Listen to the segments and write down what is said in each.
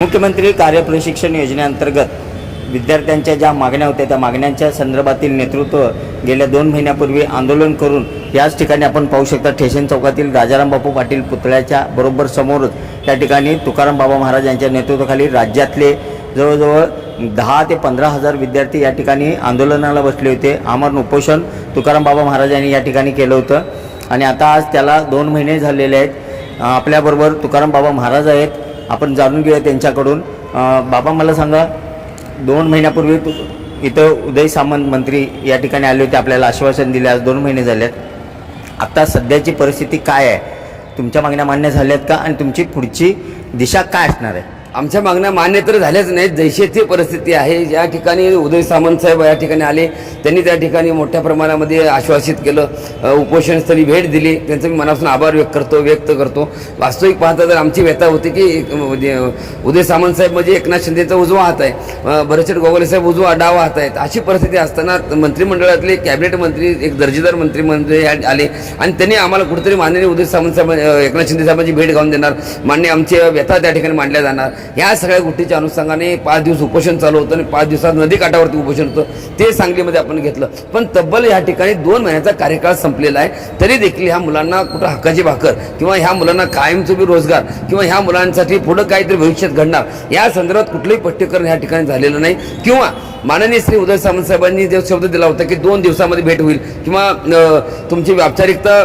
मुख्यमंत्री कार्यप्रशिक्षण योजनेअंतर्गत विद्यार्थ्यांच्या ज्या मागण्या होत्या त्या मागण्यांच्या संदर्भातील नेतृत्व गेल्या दोन महिन्यापूर्वी आंदोलन करून याच ठिकाणी आपण पाहू शकता ठेशन चौकातील राजाराम बापू पाटील पुतळ्याच्या बरोबर समोरच त्या ठिकाणी तुकाराम बाबा महाराज यांच्या नेतृत्वाखाली राज्यातले जवळजवळ दहा ते पंधरा हजार विद्यार्थी या ठिकाणी आंदोलनाला बसले होते. आमरण उपोषण तुकाराम बाबा महाराज यांनी या ठिकाणी केलं होतं. आणि आता आज त्याला दोन महिने झालेले आहेत. आपल्याबरोबर तुकाराम बाबा महाराज आहेत. आपण जाणून घेऊया त्यांच्याकडून. बाबा मला सांगा दोन महिन्यापूर्वी तू इथं उदय सामंत मंत्री या ठिकाणी आले होते आपल्याला आश्वासन दिले आज दोन महिने झालेत. आता सध्याची परिस्थिती काय आहे? तुमच्या मागण्या मान्य झाल्यात का? आणि तुमची पुढची दिशा काय असणार आहे? आमच्या मागण्या मान्य तर झाल्याच नाहीत. जैसे ती परिस्थिती आहे. ज्या ठिकाणी उदय सामंत साहेब या ठिकाणी आले त्यांनी त्या ठिकाणी मोठ्या प्रमाणामध्ये आश्वासित केलं. उपोषणस्थळी भेट दिली. त्यांचं मी मनापासून आभार व्यक्त करतो व्यक्त करतो. वास्तविक पाहता तर आमची व्यथा होती की म्हणजे, उदय सामंत साहेब म्हणजे एकनाथ शिंदेचा उजवा हात आहे. अ, गोगले साहेब उजवा डावा हात आहेत. अशी परिस्थिती असताना मंत्रिमंडळातले कॅबिनेट मंत्री एक दर्जेदार मंत्रिमंत्री म्हणजे आले. आणि त्यांनी आम्हाला कुठेतरी माननीय उदय सामंत साहेब एकनाथ शिंदे साहेबांची भेट घालून देणार. मान्य आमची व्यथा त्या ठिकाणी मांडल्या जाणार. ह्या सगळ्या गोष्टीच्या अनुषंगाने पाच दिवस उपोषण चालू होतं आणि पाच दिवसात नदी काठावरती उपोषण होतं. ते सांगलीमध्ये आपण घेतलं. पण तब्बल या ठिकाणी दोन महिन्याचा कार्यकाळ संपलेला आहे. तरी देखील ह्या मुलांना कुठं हक्काची भाकर किंवा ह्या मुलांना कायमचोबी रोजगार किंवा ह्या मुलांसाठी पुढं काहीतरी भविष्यात घडणार या संदर्भात कुठलंही स्पष्टीकरण ह्या ठिकाणी झालेलं नाही. किंवा माननीय श्री उदय सामंत साहेबांनी जो शब्द दिला होता की दोन दिवसामध्ये भेट होईल किंवा तुमची औपचारिकता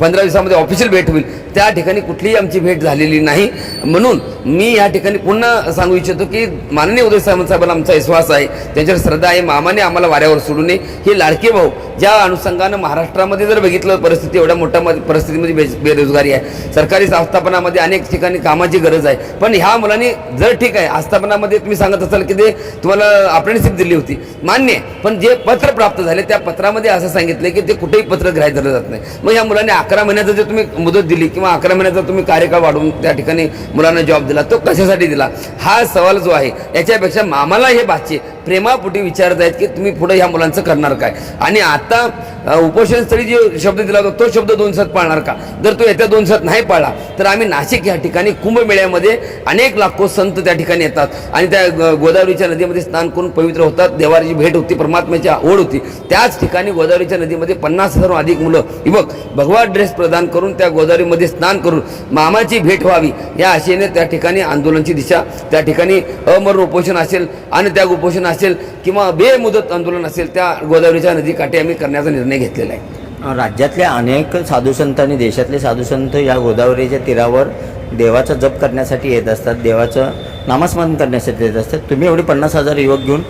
पंधरा दिवसामध्ये ऑफिशियल भेट होईल त्या ठिकाणी कुठलीही आमची भेट झालेली नाही. म्हणून मी या ठिकाणी पुन्हा सांगू इच्छितो की माननीय उदय सामंत साहेबांना आमचा विश्वास आहे. त्यांच्यावर श्रद्धा आहे. मामाने आम्हाला वाऱ्यावर सोडू नये. हे लाडके भाऊ ज्या अनुषंगानं महाराष्ट्रामध्ये जर बघितलं परिस्थिती एवढ्या मोठ्या परिस्थितीमध्ये बे बेरोजगारी आहे. सरकारी आस्थापनामध्ये अनेक ठिकाणी कामाची गरज आहे. पण ह्या मुलांनी जर ठीक आहे आस्थापनामध्ये तुम्ही सांगत असाल की ते तुम्हाला अप्रेंटिसशिप दिली होती. मान्य पण जे पत्र प्राप्त झाले त्या पत्रामध्ये असं सांगितलं की ते कुठेही पत्र ग्राह्य धरलं जात नाही. मग ह्या मुलांनी अकरा महिन्याचं जर तुम्ही मुदत दिली किंवा अकरा महिन्याचा तुम्ही कार्यकाळ वाढवून त्या ठिकाणी मुलांना जॉब दिला तो कशासाठी दिला? हा सवाल जो आहे याच्यापेक्षा आम्हाला हे भाचे प्रेमापोटी विचारत आहेत की तुम्ही पुढे ह्या मुलांचं करणार काय? आणि आता उपोषणस्थळी जे शब्द दिला होता तो शब्द दोन सात पाळणार का? जर तो येत्या दोन सात नाही पाळला तर आम्ही नाशिक या ठिकाणी कुंभमेळ्यामध्ये अनेक लाखो संत त्या ठिकाणी येतात. आणि त्या गोदावरीच्या नदीमध्ये स्नान करून पवित्र होतात. देवाची भेट होती परमात्म्याची ओढ होती. त्याच ठिकाणी गोदावरीच्या नदीमध्ये पन्नास हजारहून अधिक मुलं युवक भगवा ड्रेस प्रदान करून त्या गोदावरीमध्ये स्नान करून मामाची भेट व्हावी या आशेने त्या ठिकाणी आंदोलनाची दिशा त्या ठिकाणी अमरण उपोषण असेल आणि त्या उपोषण असेल किंवा बेमुदत आंदोलन असेल त्या गोदावरीच्या नदीकाठी आम्ही करण्याचा निर्णय घेतलेला आहे. राज्यातल्या अनेक साधुसंत आणि देशातले साधुसंत या गोदावरीच्या तीरावर देवाचा जप करण्यासाठी येत असतात देवाचं नामस्मरण करण्यासाठी येत असतात. तुम्ही एवढे पन्नास हजार युवक घेऊन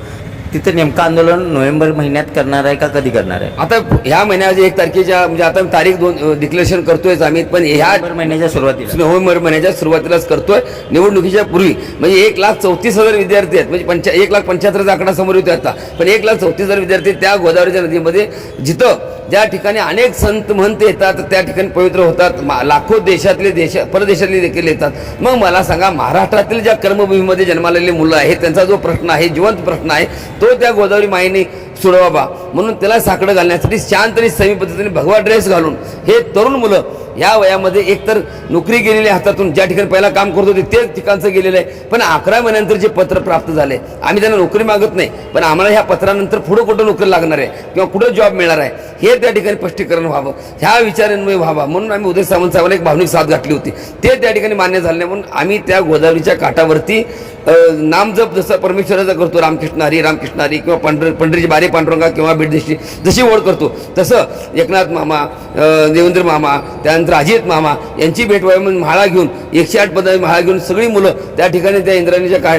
तिथं नेमकं आंदोलन नोव्हेंबर महिन्यात करणार आहे का कधी करणार आहे? आता ह्या महिन्याच्या एक तारखेच्या म्हणजे आता तारीख दोन डिक्लेरेशन करतोयच आम्ही पण ह्या महिन्याच्या सुरुवातीला. नोव्हेंबर महिन्याच्या सुरुवातीलाच करतोय. निवडणुकीच्या पूर्वी म्हणजे एक लाख चौतीस हजार विद्यार्थी आहेत. म्हणजे पंचा एक लाख पंच्याहत्तरचा आकडा समोर येतो आता. पण एक लाख चौतीस हजार विद्यार्थी त्या गोदावरीच्या नदीमध्ये जिथं ज्या ठिकाणी अनेक संत महंत येतात त्या ठिकाणी पवित्र होतात. मा- लाखो देशातले देश परदेशातले देखील येतात. मग मला सांगा महाराष्ट्रातील ज्या कर्मभूमीमध्ये जन्मालेली मुलं आहेत त्यांचा जो प्रश्न आहे जिवंत प्रश्न आहे तो त्या गोदावरी माईने सोडवावा म्हणून त्याला साकडं घालण्यासाठी शांत आणि समी पद्धतीने भगवा ड्रेस घालून हे तरुण मुलं या वयामध्ये एकतर नोकरी गेलेली हातातून ज्या ठिकाणी पहिला काम करत होते तेच ठिकाणचं गेलेलं आहे. पण अकरा महिन्यानंतर जे पत्र प्राप्त झाले आम्ही त्यांना नोकरी मागत नाही पण आम्हाला ह्या पत्रानंतर पुढं कुठं नोकरी लागणार आहे किंवा कुठं जॉब मिळणार आहे हे त्या ठिकाणी स्पष्टीकरण व्हावं ह्या विचारांमुळे व्हावा. म्हणून आम्ही उदय सावंत साहेबांना एक भावनिक साथ घातली होती. ते त्या ठिकाणी मान्य झाले म्हणून आम्ही त्या गोदावरीच्या काठावरती नामजप जसं परमेश्वराचा करतो रामकृष्ण हरी रामकृष्ण हरी किंवा पांढर पंढरीची बारी पांडुरंगा किंवा बिडदेशी जशी ओढ करतो तसं एकनाथ मामा देवेंद्र मामा त्यानंतर अजित मामा यांची भेट व्हावी म्हणून माळा घेऊन एकशे आठ पदाची माळा घेऊन सगळी मुलं त्या ठिकाणी त्या इंद्राणीच्या का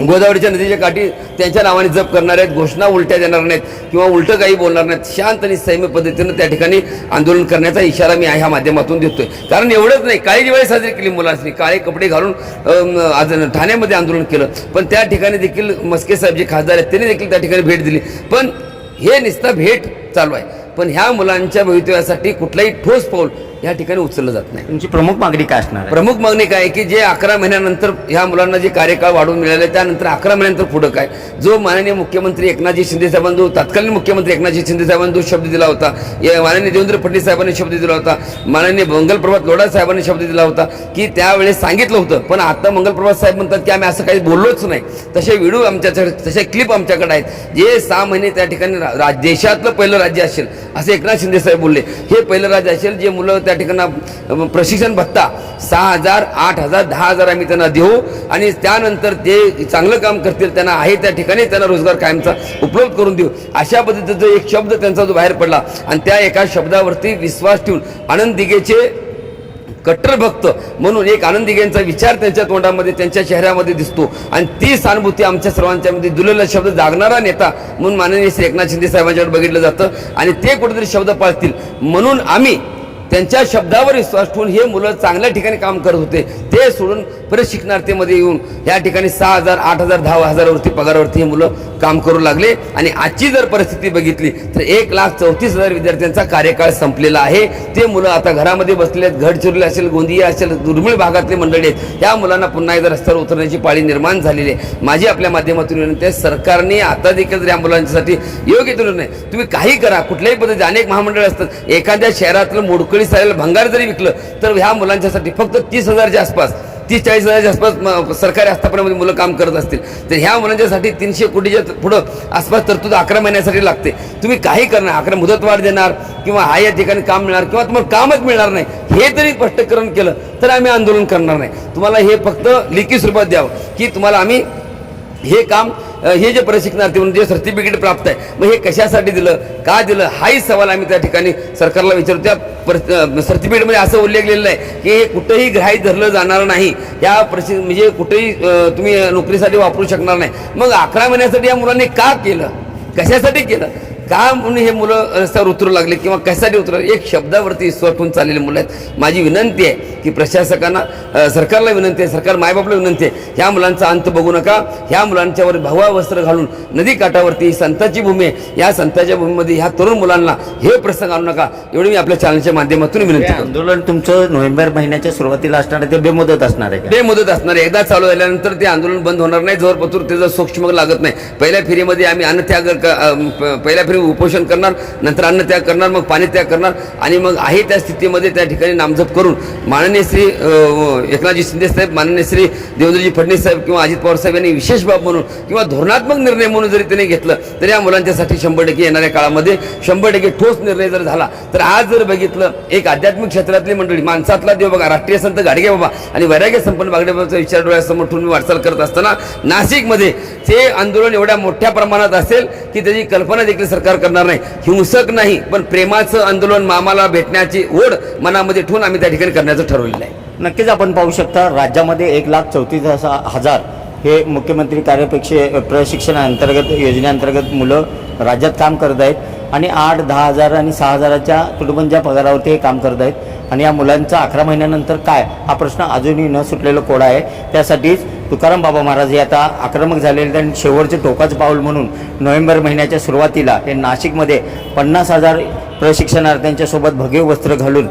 गोदावरीच्या नदीच्या काठी त्यांच्या नावाने जप करणार आहेत घोषणा उलट्या देणार नाहीत किंवा उलटं काही बोलणार नाहीत. शांत आणि सैम्य पद्धतीनं त्या ठिकाणी आंदोलन करण्याचा इशारा मी ह्या माध्यमातून देतोय. कारण एवढंच नाही काळी दिवाळी साजरी केली मुलांनी. काळे कपडे घालून आज ठाण्यामध्ये आंदोलन केलं. पण त्या ठिकाणी देखील मस्के साहेब जे खासदार आहेत त्यांनी देखील त्या ठिकाणी भेट दिली. पण हे नुसतं भेट चालू आहे. पण ह्या मुलांच्या भवितव्यासाठी कुठलाही ठोस पाऊल या ठिकाणी उचललं जात नाही. तुमची प्रमुख मागणी काय असणार आहे? प्रमुख मागणी काय आहे की जे अकरा महिन्यानंतर ह्या मुलांना जे कार्यकाळ वाढवून मिळाले त्यानंतर अकरा महिन्यानंतर पुढं काय? जो माननीय मुख्यमंत्री एकनाथजी शिंदे साहेबांनी जो तत्कालीन मुख्यमंत्री एकनाथजी शिंदे साहेबांनी जो शब्द दिला होता या माननीय देवेंद्र फडणवीस साहेबांनी शब्द दिला होता माननीय मंगलप्रभात लोढा साहेबांनी शब्द दिला होता की त्यावेळेस सांगितलं होतं पण आता मंगलप्रभात साहेब म्हणतात की आम्ही असं काही बोललोच नाही. तसे व्हिडिओ आमच्या तसे क्लिप आमच्याकडे आहेत. जे सहा महिने त्या ठिकाणी रा- रा- देशातलं पहिलं राज्य असेल असे एकनाथ शिंदे साहेब बोलले. हे पहिलं राज्य असेल जे मुलं त्या ठिकाणी अं, प्रशिक्षण भत्ता सहा हजार आठ हजार दहा हजार आम्ही त्यांना देऊ. आणि त्यानंतर ते चांगलं काम करतील त्यांना आहे त्या ठिकाणी त्यांना रोजगार कायमचा उपलब्ध करून देऊ. अशा पद्धतीचा एक शब्द त्यांचा जो बाहेर पडला आणि त्या एका शब्दावरती विश्वास ठेवून आनंद दिघेचे कट्टर भक्त म्हणून एक आनंदिगेंचा विचार त्यांच्या तोंडामध्ये त्यांच्या चेहऱ्यामध्ये दिसतो. आणि ती सहानुभूती आमच्या सर्वांच्यामध्ये दुलेला शब्द जागणारा नेता म्हणून माननीय श्री एकनाथ शिंदे साहेबांच्याकडे बघितलं जातं. आणि ते कुठेतरी शब्द पाळतील. म्हणून आम्ही त्यांच्या शब्दावर विश्वास ठेवून हे मुलं चांगल्या ठिकाणी काम करत होते ते सोडून प्रशिक्षणार्थीमध्ये येऊन या ठिकाणी सहा हजार आठ हजार दहा हजारावरती पगारावरती हे मुलं काम करू लागले. आणि आजची जर परिस्थिती बघितली तर एक लाख चौतीस हजार विद्यार्थ्यांचा कार्यकाळ संपलेला आहे. ते मुलं आता घरामध्ये बसले आहेत गडचिरोली असेल गोंदिया असेल दुर्मिळ भागातले मंडळी आहेत. या मुलांना पुन्हा एकदा रस्त्यावर उतरण्याची पाळी निर्माण झालेली आहे. माझी आपल्या माध्यमातून विनंती आहे सरकारने आता देखील जर या मुलांसाठी योग्य तो निर्णय तुम्ही काही करा कुठल्याही पद्धतीचे अनेक महामंडळ असतात. एखाद्या शहरातलं मोडकळी साहेब भंगार जरी विकलं तर ह्या मुलांच्यासाठी फक्त तीस हजारच्या आसपास तीस चाळीस हजारच्या आसपास सरकारी आस्थापनामध्ये मुलं काम करत असतील तर ह्या मुलांच्यासाठी तीनशे कोटीच्या पुढं आसपास तरतूद अकरा महिन्यासाठी लागते. तुम्ही काही करणार अकरा मुदतवाढ देणार किंवा हा या ठिकाणी काम मिळणार किंवा तुम्हाला कामच मिळणार नाही हे जरी स्पष्टीकरण केलं तर आम्ही आंदोलन करणार नाही. तुम्हाला हे फक्त लिखित स्वरूपात द्यावं की तुम्हाला आम्ही हे काम हे जे प्रशिक्षणार्थी म्हणून जे सर्टिफिकेट प्राप्त आहे मग हे कशासाठी दिलं? का दिलं? हाही सवाल आम्ही त्या ठिकाणी सरकारला विचारतो. त्या सर्टिफिकेटमध्ये असं उल्लेखलेलं आहे की हे कुठंही ग्राह्य धरलं जाणार नाही. या प्रशि म्हणजे कुठेही तुम्ही नोकरीसाठी वापरू शकणार नाही. मग अकरा महिन्यासाठी या मुलांनी का केलं? कशासाठी केलं? का म्हणून हे मुलं रस्त्यावर उतरू लागले किंवा कशासाठी उतरू लागले? एक शब्दावरती ठेवून चाललेली मुलं आहेत. माझी विनंती आहे की प्रशासकांना सरकारला विनंती आहे सरकार मायबापला विनंती आहे ह्या मुलांचा अंत बघू नका. ह्या मुलांच्यावर भगवा वस्त्र घालून नदी काठावरती ही संताची भूमी आहे. या संताच्या भूमीमध्ये ह्या तरुण मुलांना हे प्रसंग आणू नका. एवढी मी आपल्या चॅनलच्या माध्यमातून विनंती आंदोलन तुमचं नोव्हेंबर महिन्याच्या सुरुवातीला असणार आहे ते बेमुदत असणार आहे का? ते मुदत असणार आहे. एकदा चालू झाल्यानंतर ते आंदोलन बंद होणार नाही. जोर पतूर त्याचं सूक्ष्म लागत नाही. पहिल्या फेरीमध्ये आम्ही अन्नत्याग पहिल्या फिर उपोषण करणार नंतर अन्न त्याग करणार मग पाणी त्याग करणार आणि मग आहे त्या स्थितीमध्ये त्या ठिकाणी नामजप करून माननीय श्री एकनाथजी शिंदे साहेब माननीय श्री देवेंद्रजी फडणवीस साहेब किंवा अजित पवार साहेब यांनी विशेष बाब म्हणून किंवा धोरणात्मक निर्णय म्हणून जरी त्यांनी घेतलं तर या मुलांच्यासाठी शंभर टक्के येणाऱ्या काळामध्ये शंभर टक्के ठोस निर्णय जर झाला तर आज जर बघितलं एक आध्यात्मिक क्षेत्रातली मंडळी माणसातला देव बघा राष्ट्रीय संत गाडगे बाबा आणि वैराग्य संपन्न बागडे बाबाचा विचार डोळ्यासमोर ठेवून मी वाटचाल करत असताना नाशिकमध्ये ते आंदोलन एवढ्या मोठ्या प्रमाणात असेल की त्याची कल्पना देखील सरकार करणार नाही. हिंसक नाही पण प्रेमाचं आंदोलन मामाला भेटण्याची ओढ मनामध्ये ठेवून आम्ही त्या ठिकाणी करण्याचं ठरवलेलं आहे. नक्कीच आपण पाहू शकता राज्यामध्ये एक लाख चौतीस हजार हे मुख्यमंत्री कार्यपेक्षे प्रशिक्षणाअंतर्गत योजनेअंतर्गत मुलं राज्यात काम करत आहेत. आणि आठ दहा हजार आणि सहा हजाराच्या कुटुंबांच्या पगारावरती हे काम करत आहेत. आणि या मुलांचा अकरा महिन्यानंतर काय? हा प्रश्न अजूनही न सुटलेला कोडा आहे. त्यासाठीच तुकाराम बाबा महाराज हे आता आक्रमक झालेले आणि शेवटचे टोकाचं पाऊल म्हणून नोव्हेंबर महिन्याच्या सुरुवातीला हे नाशिकमध्ये पन्नास हजार प्रशिक्षणार्थ्यांच्यासोबत भगीव वस्त्र घालून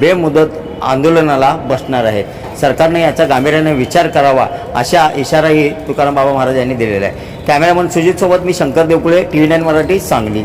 बेमुदत आंदोलनाला बसणार आहे. सरकारने याचा गांभीर्याने विचार करावा अशा इशाराही तुकाराम बाबा महाराज यांनी दिलेला आहे. कॅमेरामन सुजितसोबत मी Shankar Devkule T V nine Marathi Sangli.